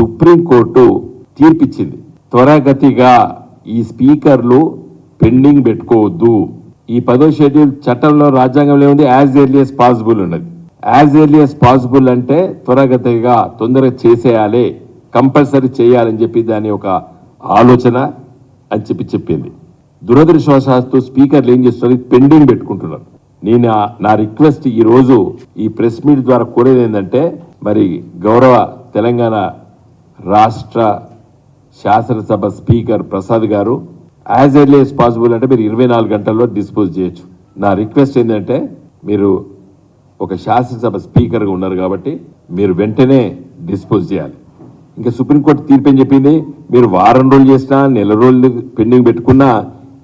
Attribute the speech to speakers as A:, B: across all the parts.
A: Supreme court తీర్పిచ్చింది. త్వరగతిగా ఈ స్పీకర్లు pending పెట్టుకోవద్దు. ఈ పదో షెడ్యూల్ చట్టంలో రాజ్యాంగంలో ఉంది యాజ్ ఎర్లీ as పాసిబుల్ ఉన్నది. యాజ్ ఎర్లీ as పాసిబుల్ అంటే త్వరగతిగా తొందరగా చేసేయాలి. కంపల్సరీ చేయాలని చెప్పి దాని ఒక ఆలోచన అని చెప్పి చెప్పింది. దురదృష్టవశాత్తు స్పీకర్లు ఏం చేస్తున్నారు? పెండింగ్ పెట్టుకుంటున్నారు. నేను నా రిక్వెస్ట్ ఈరోజు ఈ ప్రెస్ మీట్ ద్వారా కోరేది ఏంటంటే మరి గౌరవ తెలంగాణ రాష్ట్ర శాసనసభ స్పీకర్ ప్రసాద్ గారు యాజ్ ఎర్లీ ఎస్ పాసిబుల్ అంటే మీరు ఇరవై నాలుగు గంటల్లో డిస్పోజ్ చేయొచ్చు. నా రిక్వెస్ట్ ఏంటంటే మీరు ఒక శాసనసభ స్పీకర్గా ఉన్నారు కాబట్టి మీరు వెంటనే డిస్పోజ్ చేయాలి. ఇంకా సుప్రీంకోర్టు తీర్పు ఏం చెప్పింది? మీరు వారం రోజులు చేసినా నెల రోజులు పెండింగ్ పెట్టుకున్నా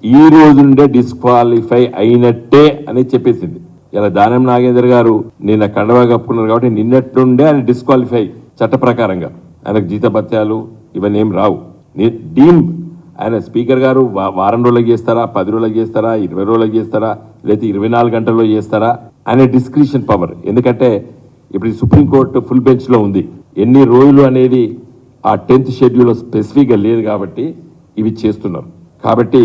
A: ఈ రోజు నుండే డిస్క్వాలిఫై అయినట్టే అని చెప్పేసింది. ఇలా దానం నాగేందర్ గారు నిన్న కండవా కప్పుకున్నారు కాబట్టి నిన్నటి నుండే ఆయన డిస్క్వాలిఫై చట్ట ప్రకారంగా. ఆయనకు జీతభత్యాలు ఇవన్నీ ఏం రావు డీమ్ ఆయన స్పీకర్ గారు వారం రోజులకు చేస్తారా పది రోజులకు చేస్తారా ఇరవై రోజులకు చేస్తారా లేకపోతే ఇరవై నాలుగు గంటల్లో చేస్తారా అనే డిస్క్రిప్షన్ పవర్. ఎందుకంటే ఇప్పుడు సుప్రీంకోర్టు ఫుల్ బెంచ్లో ఉంది. ఎన్ని రోజులు అనేది ఆ టెన్త్ షెడ్యూల్లో స్పెసిఫిక్గా లేదు కాబట్టి ఇవి చేస్తున్నారు. కాబట్టి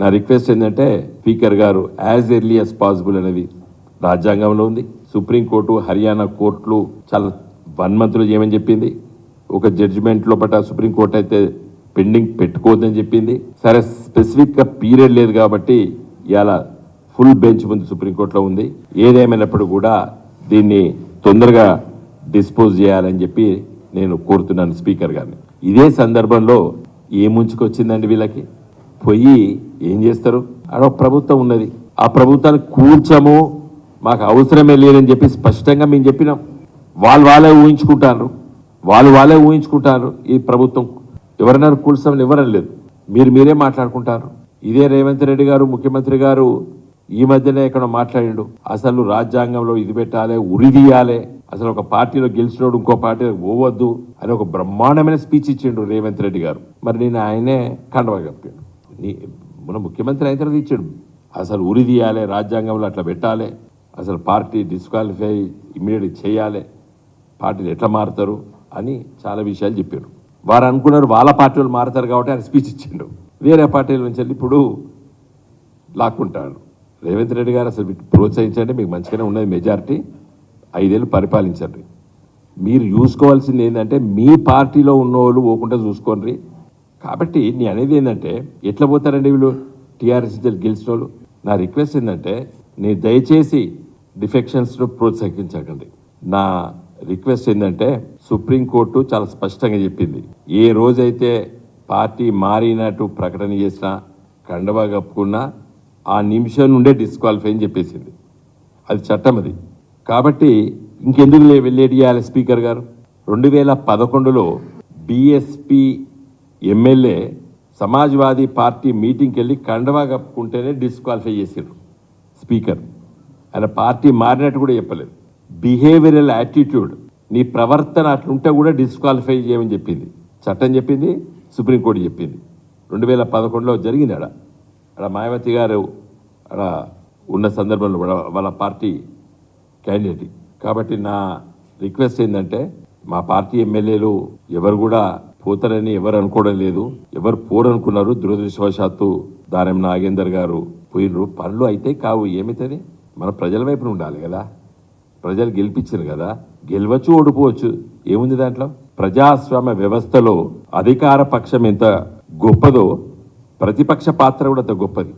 A: నా రిక్వెస్ట్ ఏంటంటే స్పీకర్ గారు యాజ్ ఎర్లీ యాజ్ పాసిబుల్ అనేది రాజ్యాంగంలో ఉంది. సుప్రీంకోర్టు హర్యానా కోర్టులు చాలా వన్ మంత్లో చేయమని చెప్పింది. ఒక జడ్జిమెంట్ లోపల సుప్రీంకోర్టు అయితే పెండింగ్ పెట్టుకోవద్దని చెప్పింది. సరే స్పెసిఫిక్గా పీరియడ్ లేదు కాబట్టి ఇవాళ ఫుల్ బెంచ్ ముందు సుప్రీంకోర్టులో ఉంది. ఏదేమైనప్పుడు కూడా దీన్ని తొందరగా డిస్పోజ్ చేయాలని చెప్పి నేను కోరుతున్నాను స్పీకర్ గారిని. ఇదే సందర్భంలో ఏ ముంచుకొచ్చిందండి వీళ్ళకి? పోయి ఏం చేస్తారు? అక్కడ ఒక ప్రభుత్వం ఉన్నది. ఆ ప్రభుత్వాన్ని కూర్చము మాకు అవసరమే లేదని చెప్పి స్పష్టంగా మేము చెప్పినాం. వాళ్ళు వాళ్ళే ఊహించుకుంటారు. వాళ్ళు వాళ్ళే ఊహించుకుంటారు. ఈ ప్రభుత్వం ఎవరన్నారు కూల్చామని ఎవరని లేదు. మీరు మీరే మాట్లాడుకుంటారు. ఇదే రేవంత్ రెడ్డి గారు ముఖ్యమంత్రి గారు ఈ మధ్యనే ఇక్కడ మాట్లాడిండు. అసలు రాజ్యాంగంలో ఇది పెట్టాలి ఉరిదీయాలి అసలు ఒక పార్టీలో గెలిచినోడు ఇంకో పార్టీలో పోవద్దు అని ఒక బ్రహ్మాండమైన స్పీచ్ ఇచ్చిండు రేవంత్ రెడ్డి గారు. మరి నేను ఆయనే కండవ కప్పాడు నీ- మన ముఖ్యమంత్రి అయిన తర్వాత ఇచ్చాడు. అసలు ఉరిదీయాలి రాజ్యాంగంలో అట్లా పెట్టాలి. అసలు పార్టీ డిస్క్వాలిఫై ఇమీడియట్ చేయాలి. పార్టీలు ఎట్లా మారుతారు? అని చాలా విషయాలు చెప్పారు. వారు అనుకున్నారు వాళ్ళ పార్టీ వాళ్ళు మారుతారు కాబట్టి ఆయన స్పీచ్ ఇచ్చిండు. వేరే పార్టీల నుంచి వెళ్ళి ఇప్పుడు లాక్కుంటాడు. రేవంత్ రెడ్డి గారు అసలు ప్రోత్సహించండి మీకు మంచిగానే ఉన్నది మెజారిటీ ఐదేళ్ళు పరిపాలించండి. మీరు చూసుకోవాల్సింది ఏంటంటే మీ పార్టీలో ఉన్నోళ్ళు పోకుండా చూసుకోండి. కాబట్టి నేను అనేది ఏంటంటే ఎట్లా పోతారండి వీళ్ళు? టీఆర్ఎస్ నుంచి గెలిచిన వాళ్ళు నా రిక్వెస్ట్ ఏంటంటే నేను దయచేసి డిఫెక్షన్స్ను ప్రోత్సహించకండి. నా రిక్వెస్ట్ ఏంటంటే సుప్రీంకోర్టు చాలా స్పష్టంగా చెప్పింది. ఏ రోజైతే పార్టీ మారినట్టు ప్రకటన చేసినా కండవా కప్పుకున్నా ఆ నిమిషం నుండే డిస్క్వాలిఫై అని చెప్పేసింది. అది చట్టం అది. కాబట్టి ఇంకెందుకు లే చేయాలి స్పీకర్ గారు? రెండు వేల పదకొండులో బీఎస్పీ ఎమ్మెల్యే సమాజ్వాదీ పార్టీ మీటింగ్కి వెళ్ళి కండవా కప్పుకుంటేనే డిస్క్వాలిఫై చేసారు స్పీకర్. ఆయన పార్టీ మారినట్టు కూడా చెప్పలేదు. బిహేవియరల్ యాటిట్యూడ్ నీ ప్రవర్తన అట్లుంటే కూడా డిస్క్వాలిఫై చేయమని చెప్పింది. చట్టం చెప్పింది సుప్రీంకోర్టు చెప్పింది. రెండు వేల పదకొండులో జరిగింది ఆడ. ఆడ మాయావతి గారు ఆడ ఉన్న సందర్భంలో కూడా వాళ్ళ పార్టీ క్యాండిడేట్ కాబట్టి నా రిక్వెస్ట్ ఏంటంటే మా పార్టీ ఎమ్మెల్యేలు ఎవరు కూడా పోతారని ఎవరు అనుకోవడం లేదు. ఎవరు పోరనుకున్నారు దురదృష్టవశాత్తు దానం నాగేందర్ గారు పోయినరు పనులు అయితే కావు ఏమైతుంది? మన ప్రజల వైపున ఉండాలి కదా. ప్రజలు గెలిపించారు కదా గెలవచ్చు ఓడిపోవచ్చు. ఏముంది దాంట్లో? ప్రజాస్వామ్య వ్యవస్థలో అధికార పక్షం ఎంత గొప్పదో ప్రతిపక్ష పాత్ర కూడా అంత గొప్పది.